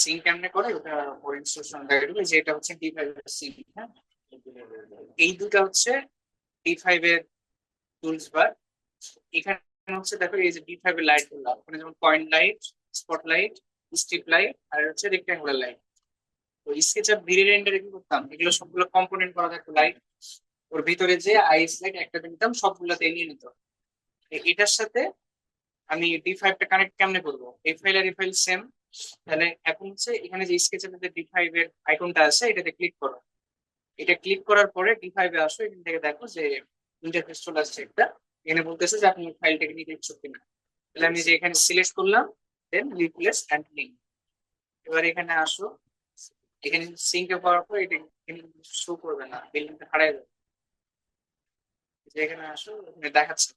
সিং কেমনে করে? ওটা ওর ইনস্ট্রাকশন দেখাবে যে এটা হচ্ছে ডি ফাইভ এর সিং হ্যাঁ? এই দুটো হচ্ছে ডি ফাইভ এর টুলস বার এখানে হচ্ছে দেখো এই যে ডি ফাইভ এর লাইটগুলো, ওখানে যেমন point light spot light strip light আর হচ্ছে রেক্টাঙ্গুলার লাইট তো স্কেচ আপ ভিড়ি রেন্ডারে কি করতাম, এগুলো সবগুলো কম্পোনেন্ট করা থাকতো লাইট ওর ভিতরে যে আইস লাইট একটা নিতাম সবগুলোতে নিয়ে নিত। এটার সাথে আমি ডি ফাইভটা কানেক্ট কেমনে করব? এই ফাইল আর এই ফাইল সেম তাহলে এখন হচ্ছে এখানে যে স্কেচের মধ্যে ডি ফাইভ এর আইকনটা আছে, এটাতে ক্লিক করো। এটা ক্লিক করার পরে ডি ফাইভ এ আসো, এখান থেকে দেখো যে ইন্টারফেস চলে আসছে একটা। এখানে বলতেছে যে আপনি ফাইলটাকে নিতে ইচ্ছুক কিনা তাহলে আমি যে এখানে সিলেক্ট করলাম দেন রিপ্লেস অ্যান্ড লিঙ্ক এবার এখানে আসো। এখানে সিঙ্কে পাওয়ার পর এটা শো করবে না বিল্ডিংটা হারাই যাবে। এখানে আসো, এখানে দেখাচ্ছে।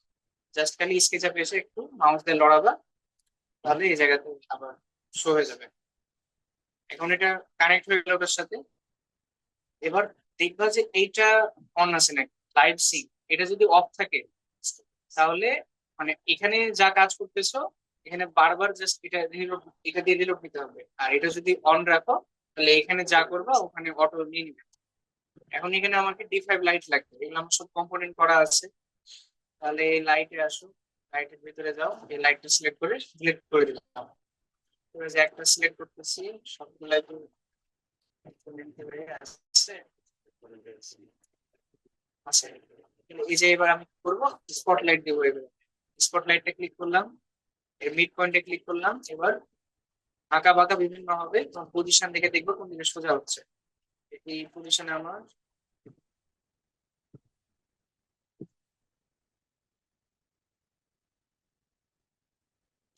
জাস্ট খালি স্কেচ আপে এসে একটু মাউস দিয়ে লড়াবা, তাহলে এই জায়গাতে আবার শো হয়ে যাবে। এখন এটা কানেক্ট হয়ে গেল ওটার সাথে। এবার দেখবা যে এইটা অন আছে নাকি লাইভ সি এটা যদি অফ থাকে, তাহলে মানে এখানে যা কাজ করতেছো, এখানে বারবার জাস্ট এটা রিলোড এটা দিয়ে রিলোড নিতে হবে। আর এটা যদি অন রাখো, তাহলে এখানে যা করবা, ওখানে অটো নিয়ে নিবে। এখন এখানে আমাকে ডি ফাইভ লাইট লাগবে, এগুলো আমার সব কম্পোনেন্ট করা আছে। তাহলে এই লাইটে আসো লাইটের ভিতরে যাও, এই লাইটটা সিলেক্ট করে সিলেক্ট করে দিলাম। সিলেক্ট করতেছি সবগুলাই তো আসছে এই যে এবার আমি দেবো ক্লিক করলাম মিড পয়েন্টে ক্লিক করলাম এবার বিভিন্ন হবে পজিশন দেখে দেখব কোন দিকে সোজা হচ্ছে এই পজিশনে আমার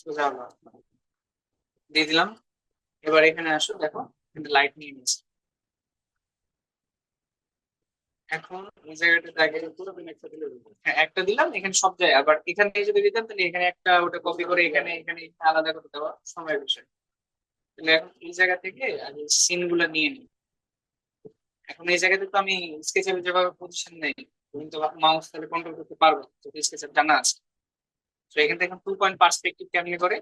সোজা হলো দিয়ে দিলাম। এবার এখানে আসো, দেখো লাইট নিয়ে নিয়েছি। এখন এই জায়গাটাতে আগে পুরো একটা দিলে হ্যাঁ একটা দিলাম, এখানে সব জায়গায় আবার এখান থেকে যদি দিতাম, তাহলে এখানে একটা ওটা কপি করে এখানে এখানে আলাদা করে দেওয়া সময়ের বিষয়। তাহলে এখন এই জায়গা থেকে আগে সিনগুলা নিয়ে নিই। এখন এই জায়গাতে তো আমি স্কেচে যেভাবে পজিশন নেই তুমি তো মাউস তাহলে কন্ট্রোল করতে পারব তো স্কেচের জানা আছে। তো এখান থেকে টু পয়েন্ট পার্সপেক্টিভ কেমনি করে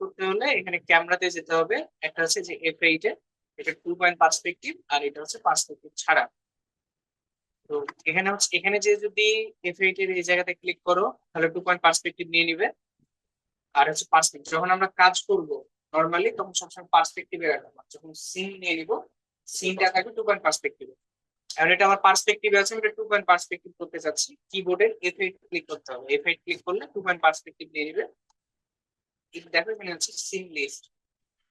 করতে হলে এখানে ক্যামেরাতে যেতে হবে। একটা হচ্ছে যে এফ এইটে এটা টু পয়েন্ট পার্সপেক্টিভ আর এটা হচ্ছে পার্সপেক্টিভ ছাড়া। তো এখানে হচ্ছে, এখানে যে যদি এফ এর এই জায়গাতে ক্লিক করো, তাহলে টু পয়েন্ট পার্সপেক্টিভ নিয়ে নিবে। আর হচ্ছে পার্সপেক্টিভ যখন আমরা কাজ করব নর্মালি তখন সবসময় পার্সপেক্টিভে রাখব। যখন সিন নিয়ে নিব সিনটা থাকবে টু পয়েন্ট পার্সপেক্টিভে এখন এটা আমার পার্সপেক্টিভে আছে, আমি এটা টু পয়েন্ট পার্সপেক্টিভ করতে চাচ্ছি। কিবোর্ডে এফ এইট ক্লিক করতে হবে। এফ এইট ক্লিক করলে টু পয়েন্ট পার্সপেক্টিভ নিয়ে নিবে। দেখো এখানে হচ্ছে সিন লিস্ট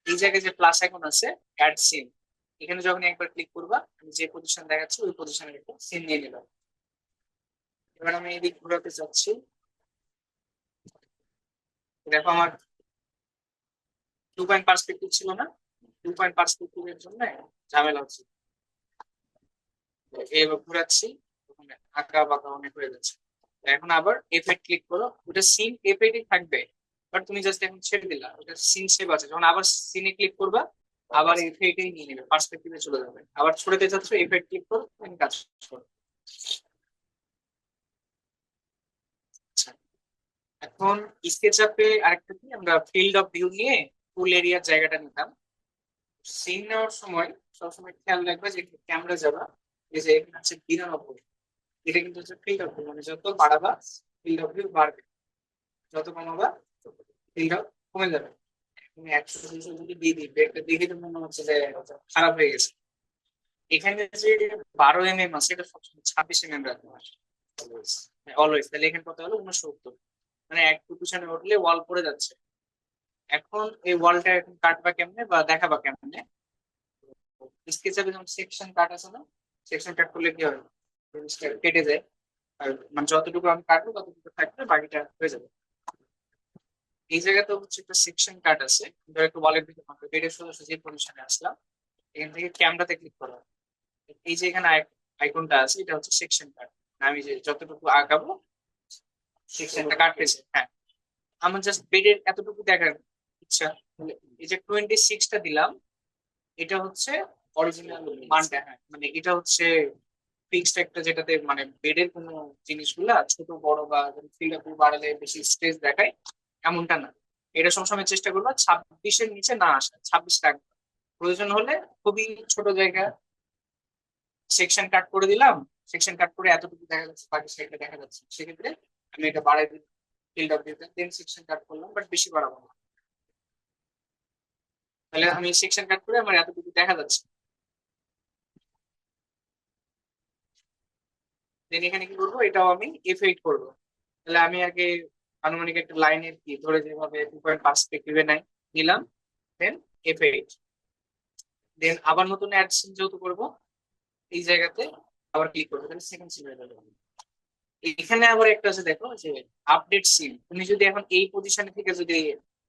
এই জায়গায় যে প্লাস আইকন আছে অ্যাড সিন এখানে যখন একবার ক্লিক করবা, আমি যে পজিশন দেখাচ্ছি, ওই পজিশনের একটা সিন নিয়ে নিলাম এবার আমি এদিক ঘোরাতে চাচ্ছি দেখো আমার টু পয়েন্ট পার্সপেক্টিভ ছিল না। টু পয়েন্ট পার্সপেক্টিভ এর জন্য ঝামেলা হচ্ছে। এবার ঘুরাচ্ছি আঁকা বাঁকা অনেক হয়ে যাচ্ছে এখন আবার এফেক্ট ক্লিক করো। ওটা সিন এফেক্টই থাকবে। বাট তুমি জাস্ট এখন ছেড়ে দিলা। ওটা সিন সেভ আছে। যখন আবার সিনে ক্লিক করবা আবার এফেক্টই নিয়ে নেবে। পার্সপেক্টিভে চলে যাবে। আবার ছড়াতে চাচ্ছ এফেক্ট ক্লিক করো কাজ করো। আচ্ছা। এখন স্কেচ আপে আরেকটা কি? আমরা ফিল্ড অফ ভিউ নিয়ে ফুল এরিয়ার জায়গাটা নিতাম। সিন নেওয়ার সময় সবসময় খেয়াল রাখবে যে ক্যামেরা যাবা। এই যে এখানে আছে বিরানব্বই। এটা কিন্তু হচ্ছে ফিল্ড অফ ভিউ মানে যত বাড়াবা ফিল্ড অফ ভিউ বাড়বে। যত কমাবা অফ কমে যাবে। তুমি একশো যদি দিয়ে দিবে একটা দেখে তো মনে হচ্ছে যে খারাপ হয়ে গেছে। এখানে যে বারো এম এম আছে, এটা সবসময় ছাব্বিশ এম এম রাখতে হয়। অলওয়েজ তাহলে এখানে কত হলো? উনসত্তর মানে এক পিছনে উঠলে ওয়াল পড়ে যাচ্ছে। এখন এই ওয়ালটা এখন কাটবা কেমনে বা দেখাবা কেমনে? স্কেচ আপে যেমন সেকশন কাট আছে না সেকশন কাট করলে কি হবে কেটে যায়। আর মানে যতটুকু আমি কাটবো, ততটুকু থাকবে, বাকিটা হয়ে যাবে। এই জায়গাতে হচ্ছে একটা সেকশন কাট আছে। ধর একটু ওয়ালের দিকে মাত্র বেডের সোজা যে পজিশনে আসলাম। এখান থেকে ক্যামেরাতে ক্লিক করো এই যে এখানে আইকনটা আছে, এটা হচ্ছে সেকশন কাট আমি যে যতটুকু আঁকাবো সেকশনটা কাটতেছে হ্যাঁ। আমার জাস্ট বেডের এতটুকু দেখার ইচ্ছা। এই যে টোয়েন্টি সিক্সটা দিলাম, এটা হচ্ছে অরিজিনাল মানটা। হ্যাঁ। মানে এটা হচ্ছে ফিক্সড একটা যেটাতে মানে বেডের কোনো জিনিসগুলা, ছোট, বড় বা ফিল্ড আপ বাড়ালে বেশি স্ট্রেস দেখায়। এমনটা না। এটা সবসময় চেষ্টা করব, ছাব্বিশের নিচে না আসা, ছাব্বিশ রাখব। প্রয়োজন হলে খুবই ছোট জায়গা সেকশন কাট করে দিলাম। সেকশন কাট করে এতটুকু দেখা যাচ্ছে, বাকি সাইডে দেখা যাচ্ছে। সেক্ষেত্রে আমি এটা বাড়াই দিই ফিল্ড অফ ভিউতে দেন সেকশন কাট করলাম বাট বেশি বাড়াবো না। তাহলে আমি সেকশন কাট করে আমার এতটুকু দেখা যাচ্ছে। দেন এখানে কি করব? এটাও আমি এফ এইট করব। তাহলে আমি আগে আনুমানিক একটা লাইনের কি, ধরে যেভাবে টু পয়েন্ট পার্সপেক্টিভে নাই, নিলাম দেন এফ দেন আবার নতুন অ্যাড সিন যেহেতু করব, এই জায়গাতে আবার ক্লিক করব, তাহলে সেকেন্ড সিন হয়ে এখানে আবার একটা আছে, দেখো, যে আপডেট সিন তুমি যদি এখন এই পজিশনে থেকে যদি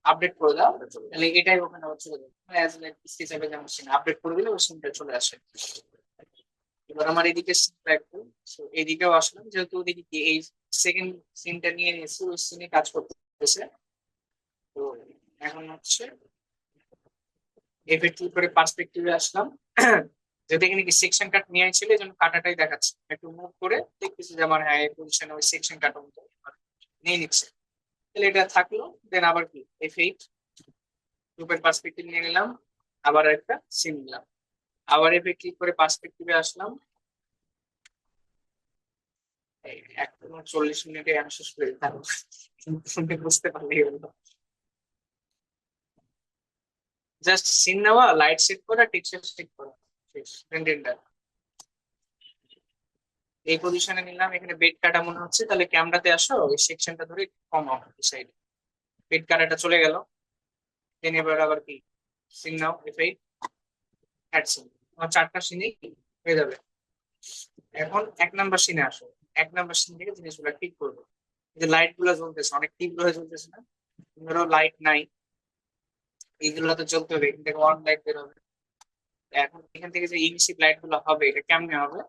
আপডেট করে দাও, তাহলে এটাই ওখানে আবার চলে যাবে। অ্যাজ লাইক হিসাবে যেমন সিন আপডেট করে দিলে, ওই সিনটা চলে আসে। এবার আমার এদিকে সিনটা একটু এইদিকেও আসলাম, যেহেতু ওদিকে এই সেকেন্ড সিনটা নিয়ে নিয়েছি ওই সিনে কাজ করতেছে তো এখন হচ্ছে এফেক্ট করে পার্সপেক্টিভে আসলাম। যদি এখানে কি সেকশন কাট নিয়ে ছিল এই জন্য কাটাটাই দেখাচ্ছে। একটু মুভ করে দেখতেছি যে আমার হ্যাঁ এই পজিশনে ওই সেকশন কাট মতো নিয়ে নিচ্ছে। তাহলে এটা থাকল দেন আবার কি? এফ এইট গ্রুপের পার্সপেক্টিভ নিয়ে নিলাম, আবার একটা সিন নিলাম। আবার এফে ক্লিক করে পার্সপেক্টিভে আসলাম। একদম চল্লিশ মিনিটে আমি শেষ করে দিতাম। শুনতে বুঝতে পারলেই হলো জাস্ট সিন নেওয়া লাইট সেট করা টেক্সচার সেট করা। এই পজিশনে নিলাম, এখানে বেড কাটা মনে হচ্ছে, তাহলে ক্যামেরাতে আসো, ওই সেকশনটা ধরে কম এই সাইডে বেড কাটাটা চলে গেল। দেন এবার আবার কি? Scene now F add scene আমার চারটা সিনে হয়ে যাবে। এখন এক নাম্বার সিনে আসো। এক নাম্বার সিন থেকে জিনিসগুলো ঠিক করব। যে লাইটগুলো জ্বলতেছে, অনেক তীব্র হয়ে জ্বলতেছে না? ধরো লাইট নাই। এইগুলো তো জ্বলতে হবে, এখান থেকে অন লাইট বের হবে। এখন এখান থেকে যে ইনসিপ লাইটগুলো হবে, এটা কেমনে হবে?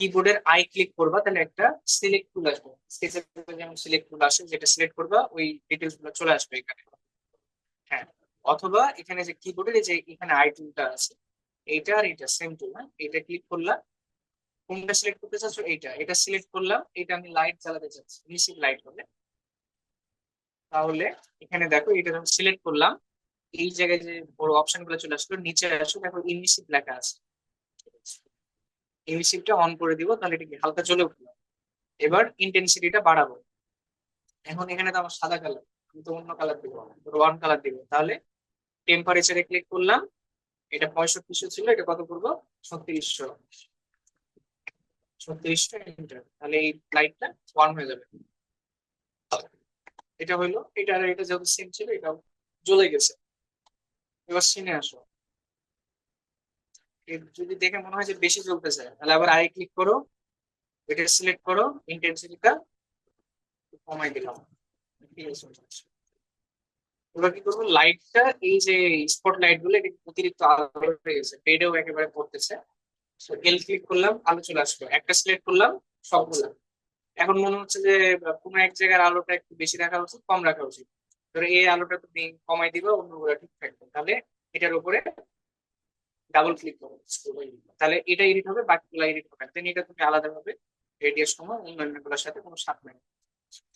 কিবোর্ডের আই ক্লিক করবা, তাহলে একটা সিলেক্ট টুল আসবে। স্কেচের যেমন সিলেক্ট টুল আসে, যেটা সিলেক্ট করবা, ওই ডিটেলসগুলো চলে আসবে এখানে। হ্যাঁ অথবা এখানে যে কিবোর্ডের যে এখানে আই টুলটা আছে, এইটা আর এটা সেম টুল হ্যাঁ? এটা ক্লিক করলাম কোনটা সিলেক্ট করতে চাচ্ছ এইটা। এটা সিলেক্ট করলাম এটা আমি লাইট জ্বালাতে চাচ্ছি, নিশ্চিত লাইট হলে তাহলে এখানে দেখো এটা যখন সিলেক্ট করলাম। এই জায়গায় যে বড় অপশনগুলো চলে আসলো, নিচে আসো দেখো ইনভিসিভ লেখা আছে। ইনভিসিভটা অন করে দিব, তাহলে এটা হালকা চলে উঠল? এবার ইন্টেন্সিটিটা বাড়াবো। এখন এখানে তো আমার সাদা কালার আমি তো অন্য কালার দিব ওয়ান কালার দিব। তাহলে টেম্পারেচারে ক্লিক করলাম, এটা পঁয়ষট্টিশো ছিল, এটা কত করব? ছত্রিশশো। ছত্রিশশো এন্টার তাহলে এই লাইটটা ওয়ান হয়ে যাবে। এটা হইল, এটা আর এটা যেহেতু সেম ছিল এটা জ্বলে গেছে। এবার সিনে আসো। যদি দেখে মনে হয় যে বেশি জ্বলতেছে তাহলে আবার আই ক্লিক করো এটা সিলেক্ট করো ইন্টেন্সিটিটা কমাই দিলাম। এবার কি করব লাইটটা এই যে স্পট লাইটগুলো অতিরিক্ত আলো হয়ে গেছে বেডেও একেবারে পড়তেছে। এল ক্লিক করলাম, আলো চলে আসলো। একটা সিলেক্ট করলাম সবগুলো এখন মনে হচ্ছে যে, কোনো এক জায়গার আলোটা একটু বেশি রাখা উচিত, কম রাখা উচিত। ধরো এই আলোটা তুমি কমাই দিবা অন্যগুলো ঠিক থাকবে। তাহলে এটার উপরে ডাবল ক্লিক করো তাহলে এটা এডিট হবে, বাকিগুলো এডিট হবে দেন এটা তুমি আলাদাভাবে রেডিয়াস কমা অন্যান্যগুলোর সাথে কোনো সাথ নেই।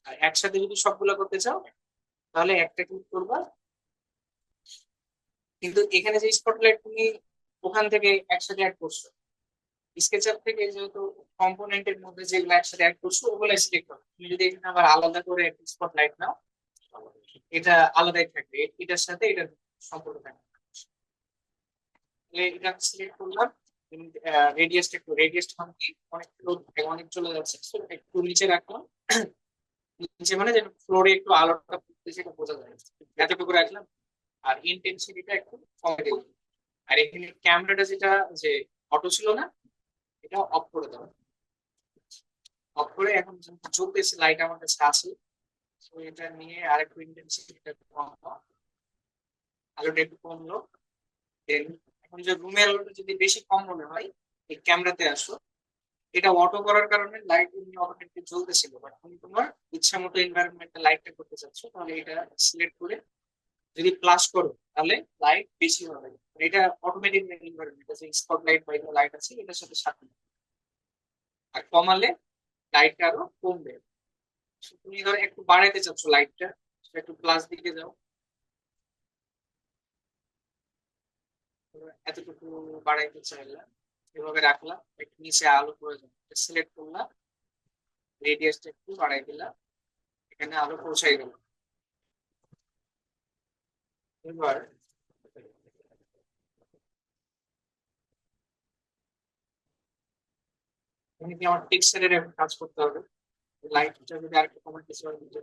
আর একসাথে যদি সবগুলো করতে চাও, তাহলে একটা ক্লিক করবা। কিন্তু এখানে যে স্পটলাইট তুমি ওখান থেকে একসাথে অ্যাড করছ স্কেচআপ থেকে যেহেতু কম্পোনেন্টের মধ্যে যেগুলো একসাথে অ্যাড করছ ওগুলো সিলেক্ট করো। তুমি যদি এখানে আবার আলাদা করে একটা স্পটলাইট নাও, এটা আলাদাই থাকবে। এটার সাথে এটা সম্পর্ক থাকবে। এটা সিলেক্ট করলাম। রেডিয়াসটা একটু রেডিয়াসটা অনেক অনেক চলে যাচ্ছে একটু নিচে রাখলাম। নিচে মানে যেন ফ্লোরে একটু আলোটা পড়তেছে এটা বোঝা যায়। এতটুকু রাখলাম। আর ইন্টেন্সিটিটা একটু কমে দিলাম। আর এখানে ক্যামেরাটা যেটা, যে অটো ছিল না এটা অফ করে দেওয়া। অফ করে এখন জ্বলতেছে লাইট আমার কাছে আছে তো এটা নিয়ে আরেকটু ইন্টেন্সিটিটা কম আলোটা একটু কমলো। দেন এখন যে রুমের আলোটা যদি বেশি কম মনে হয়, এই ক্যামেরাতে আসো। এটা অটো করার কারণে লাইট এমনি অটোমেটিক জ্বলতেছিল। বাট তুমি তোমার ইচ্ছা মতো এনভায়রনমেন্টে লাইটটা করতে চাচ্ছ, তাহলে এটা সিলেক্ট করে যদি প্লাস করো, তাহলে লাইট বেশি হবে। এটা অটোমেটিক এনভায়রনমেন্ট আছে স্পট লাইট বা লাইট আছে, এটার সাথে সাথে আর কমালে লাইটটা আরও কমবে। তুমি ধরো একটু বাড়াইতে চাচ্ছ লাইটটা একটু প্লাস দিকে যাও। এতটুকু বাড়াইতে চাইলাম এভাবে রাখলাম একটু নিচে আলো প্রয়োজন সিলেক্ট করলাম রেডিয়াসটা একটু বাড়াই দিলাম এখানে আলো পৌঁছাই গেল। এবার এমনিতে আমার পিক্সেলের কাজ করতে হবে লাইটটা যদি আর আরেকটু কমেন্ট কিছু দিতে